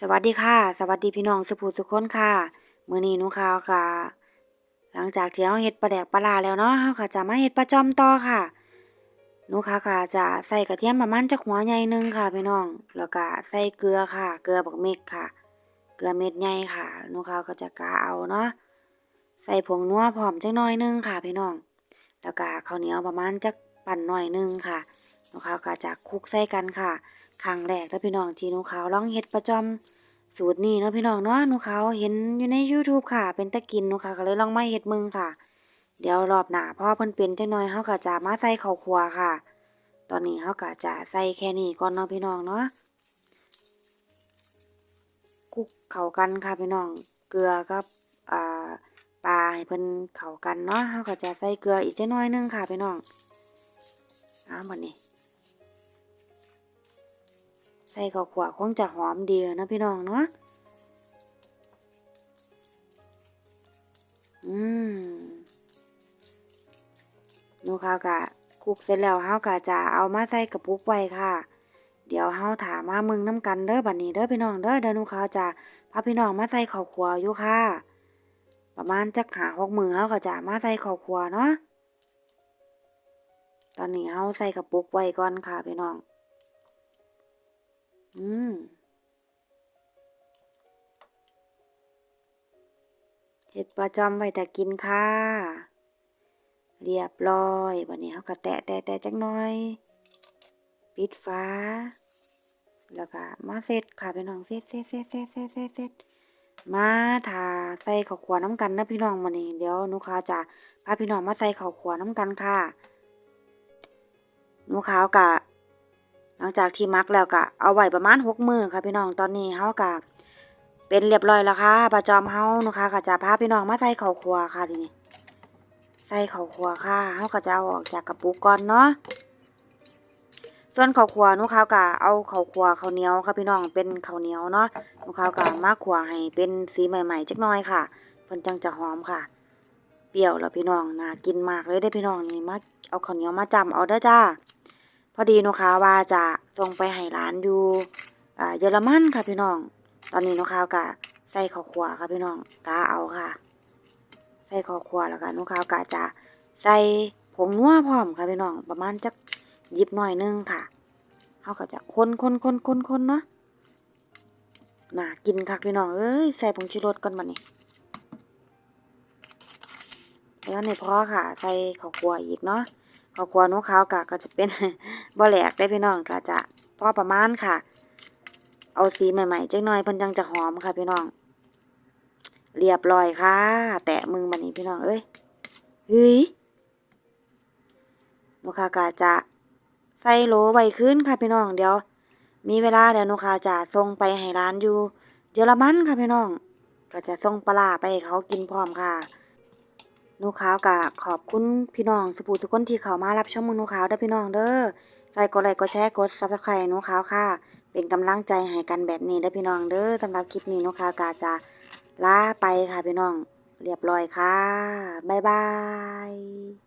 สวัสดีค่ะ สวัสดีพี่น้องสุภูสุคนค่ะมื้อนี้หนูข่าวค่ะ หลังจากที่เราเฮ็ดปลาแดกปลาร้าแล้วเนาะเราก็จะมาเฮ็ดปลาจอมต่อค่ะหนูข่าวก็จะใส่กระเทียมประมาณจักหัวใหญ่นึงค่ะพี่น้อง แล้วก็ใส่เกลือค่ะ เกลือบักเม็ดค่ะ เกลือเม็ดใหญ่ค่ะหนูข่าวก็จะกะเอาเนาะใส่ผงนัวพร้อมจักหน่อยนึงค่ะพี่น้อง แล้วก็ข้าวเหนียวประมาณจักปั่นหน่อยนึงค่ะ นูขาวก็จะคลุกใส่กันค่ะครั้งแรกแล้วพี่น้องที่หนูขาวลองเฮ็ดประจอมสูตรนี้เนาะพี่น้องเนาะหนูขาวเห็นอยู่ใน YouTube ค่ะ เป็นตะกินหนูขาวก็เลยลองมาเฮ็ดมึงค่ะ เดี๋ยวรอบหน้าพ่อเพิ่นเป็นจักหน่อยเฮาก็จะมาใส่ข้าวคั่วค่ะ ตอนนี้เฮาก็จะใส่แค่นี้ก่อนเนาะพี่น้องเนาะคุกเข้ากันค่ะพี่น้องเกลือกับอ่าปลาให้เพิ่นเข้ากันเนาะเฮาก็จะใส่เกลืออีกจักหน่อยนึงค่ะพี่น้องอ้าบัดนี้ ส่ข้าวคั่วคงจะหอมดีนะพี่น้องเนาะ อืมนูข้าวกะคุกเสร็จแล้วเฮากะจะเอามาใส่กระปุกไว้ค่ะ เดี๋ยวเฮาถามมามึงน้ำกันเด้อบัดนี้เด้อพี่น้องเด้อเดี๋ยวนูข้าวจะพาพี่น้องมาใส่ข้าวคั่วอยู่ค่ะ ประมาณจักหาหกมือเฮาก็จะมาใส่ข้าวคั่วเนาะ ตอนนี้เฮาใส่กระปุกไว้ก่อนค่ะพี่น้อง อืมเฮ็ดประจอมไว้แต่กินค่ะ เรียบร้อยบัดนี้เฮาก็แตะแตะแตะจักหน่อย ปิดฝาแล้วก็มาเสร็จค่ะพี่น้องเสร็จเสร็จเสร็จเสร็จเสร็จเสร็จเสร็จมาทาใส่ข้าวคั่วน้ำกันนะพี่น้องมื้อนี้เดี๋ยวนูขาวจะพาพี่น้องมาใส่ข้าวคั่วน้ำกันค่ะนูขาวกะ หลังจากที่มักแล้วก็เอาไว้ประมาณหกมือค่ะพี่น้องตอนนี้เฮาก็เป็นเรียบร้อยแล้วค่ะประจอมเฮานะคะก็จะพาพี่น้องมาใส่ข้าวคั่วค่ะทีนี้ใส่ข้าวคั่วค่ะเฮาก็จะเอาออกจากกระปุกก่อนเนาะส่วนข้าวคั่วหนูขาวก็เอาข้าวคั่วข้าวเหนียวค่ะพี่น้องเป็นข้าวเหนียวเนาะหนูขาวก็มาคั่วให้เป็นสีใหม่ๆจักหน่อยค่ะเพิ่นจังจะหอมค่ะ เปรี้ยวแล้วพี่น้องน่ากินมากเลยเด้พี่น้องนี่มาเอาข้าวเหนียวมาจำเอาเด้อจ้า พอดีนูข่าว่าจะส่งไปให้ร้านอยู่เยอรมันค่ะพี่น้อง ตอนนี้นูข่าวกะใส่ข้าวคั่วค่ะพี่น้องกาเอาค่ะ ใส่ข้าวคั่วแล้วก็หนูข่าวกะจะใส่ผงนัวพร้อมค่ะพี่น้องประมาณจักยิบหน่อยนึงค่ะเขาก็จะคนคนคนคนคนเนาะน่ากินค่ะพี่น้องเอ้ยใส่ผงชูรสก่อนบัดนี้แล้วในพอค่ะ ใส่ข้าวคั่วอีกเนาะ ข้าวคั่วนูขาวกะก็จะเป็นบ่แหลกได้พี่น้องก็จะพอประมาณค่ะ เอาสีใหม่ๆจักหน่อยเพิ่นจังจะหอมค่ะพี่น้อง เรียบร้อยค่ะ แตะมือบัดนี้พี่น้องเอ้ยเฮ้ยนูขาวกะจะใส่โหลไว้คืนค่ะพี่น้องเดี๋ยว มีเวลาเดี๋ยวนูขาวจะส่งไปให้ร้านอยู่เยอรมันค่ะพี่น้อง ก็จะส่งปลาไปให้เขากินพร้อมค่ะ นูขาวกะขอบคุณพี่น้องสปูทุกคนที่เข้ามารับชมมือนูขาวเด้อพี่น้องเด้อใส่กดไลค์กดแชร์กดซับสไครต์นูขาวค่ะ เป็นกำลังใจให้กันแบบนี้เด้อพี่น้องเด้อสำหรับคลิปนี้นูขาวกะจะลาไปค่ะพี่น้อง เรียบร้อยค่ะบ๊ายบาย